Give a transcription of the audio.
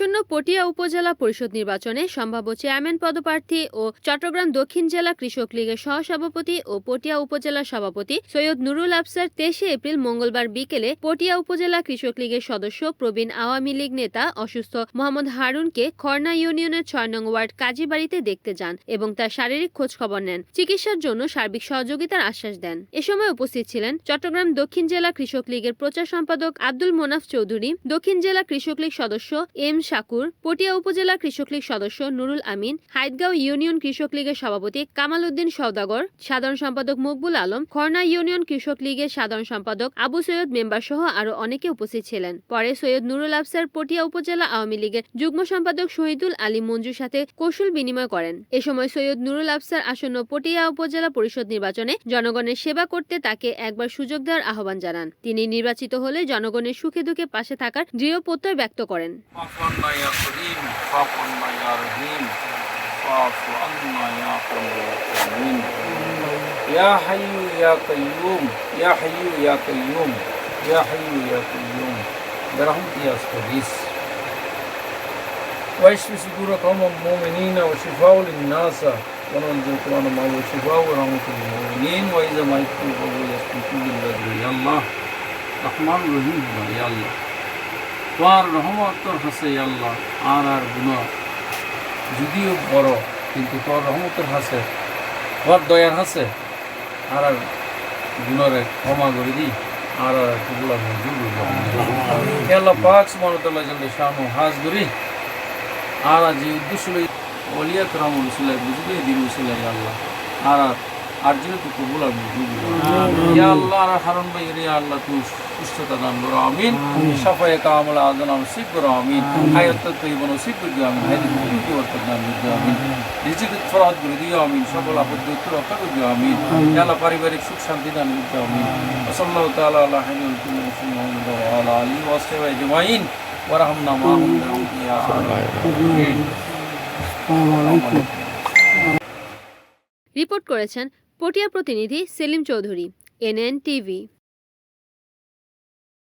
পটিয়া উপজেলা পরিষদ নির্বাচনে সম্ভাব্য চেয়ারম্যান পদপ্রার্থী ও চট্টগ্রাম দক্ষিণ জেলা কৃষক লীগের সহসভাপতি ও পটিয়া উপজেলা সভাপতি সৈয়দ নুরুল আফসার তেইশে এপ্রিল মঙ্গলবার বিকেলে পটিয়া উপজেলা কৃষক লীগের সদস্য প্রবীণ আওয়ামী লীগ নেতা অসুস্থ মোহাম্মদ হারুনকে খর্না ইউনিয়নের ছয় নং ওয়ার্ড কাজী বাড়িতে দেখতে যান এবং তার শারীরিক খোঁজ খবর নেন। চিকিৎসার জন্য সার্বিক সহযোগিতার আশ্বাস দেন। এ সময় উপস্থিত ছিলেন চট্টগ্রাম দক্ষিণ জেলা কৃষক লীগের প্রচার সম্পাদক আব্দুল মোনাফ চৌধুরী, দক্ষিণ জেলা কৃষক লীগ সদস্য এম শাকুর পটিয়া উপজেলা কৃষক লীগ সদস্য নুরুল আমিন হাইদগাঁও ইউনিয়ন কৃষক লীগের সভাপতি কামাল উদ্দিন সৌদাগর সাধারণ সম্পাদক মকবুল আলম, খর্না ইউনিয়ন কৃষক লীগের সাধারণ সম্পাদক আবু সৈয়দ মেম্বার সহ আরও অনেকে উপস্থিত ছিলেন। পরে সৈয়দ নুরুল আফসার পটিয়া উপজেলা আওয়ামী লীগের যুগ্ম সম্পাদক শহীদুল আলী মঞ্জুর সাথে কৌশল বিনিময় করেন। এ সময় সৈয়দ নুরুল আফসার আসন্ন পটিয়া উপজেলা পরিষদ নির্বাচনে জনগণের সেবা করতে তাকে একবার সুযোগ দেওয়ার আহ্বান জানান। তিনি নির্বাচিত হলে জনগণের সুখে দুঃখে পাশে থাকার দৃঢ় প্রত্যয় ব্যক্ত করেন। عنا يا كريم واعف عنا يا رحيم واعف عنا يا قوي يا حي يا قيوم يا حي يا قيوم يا حي يا قيوم. برحمتك يا استغيث واشف صدور قوم المؤمنين وشفاء للناس. وننزل القرآن معه وشفاء ورحمة للمؤمنين. وإذا ما يكتب فهو يسكت لله يا الله رحمن رحيم يا الله তোমার রহমত তোর হাসে আল্লাহ, আর আর গুণ যদিও বড়, কিন্তু তোর রহমতের হাসে। তোর দয়ার হাসে। আর আর গুণরে ক্ষমা করে দিই। আর আর কবুলা মঞ্জুর আল্লাহ পাক সুবহানাল্লাহ জন্য শানু হাজ করি। আর যে উদ্দেশ্য লই ওলিয়া করাম রসুল্লাহ বুঝবে, দিন রসুল্লাহ আল্লাহ। আর আর কবুল ইয়া আল্লাহ হারুন ভাই রে আল্লাহ তুই সুস্থতা দান করো আমিন। সাফায়ে কামল আযনা নসিব করো আমিন। হায়াত তৈব নসিব করে দিও আমিন। হায়াত মুক্তি বরকত দান করে দিও আমিন। রিজিক ফরাদ করে দিও আমিন। সকল আপদ রক্ষা করে দিও আমিন। ইয়া আল্লাহ পারিবারিক সুখ শান্তি দান করে দিও আমিন। সাল্লাল্লাহু তাআলা আলা হাবিবিল কুল্লি মুসলিমিন ওয়া আলা আলিহি ওয়া সাহবিহি আজমাইন। ওয়া রাহমনা মাহুম ইয়া আমিন রিপোর্ট করেছেন পটিয়া প্রতিনিধি সেলিম চৌধুরী এনএন টিভি।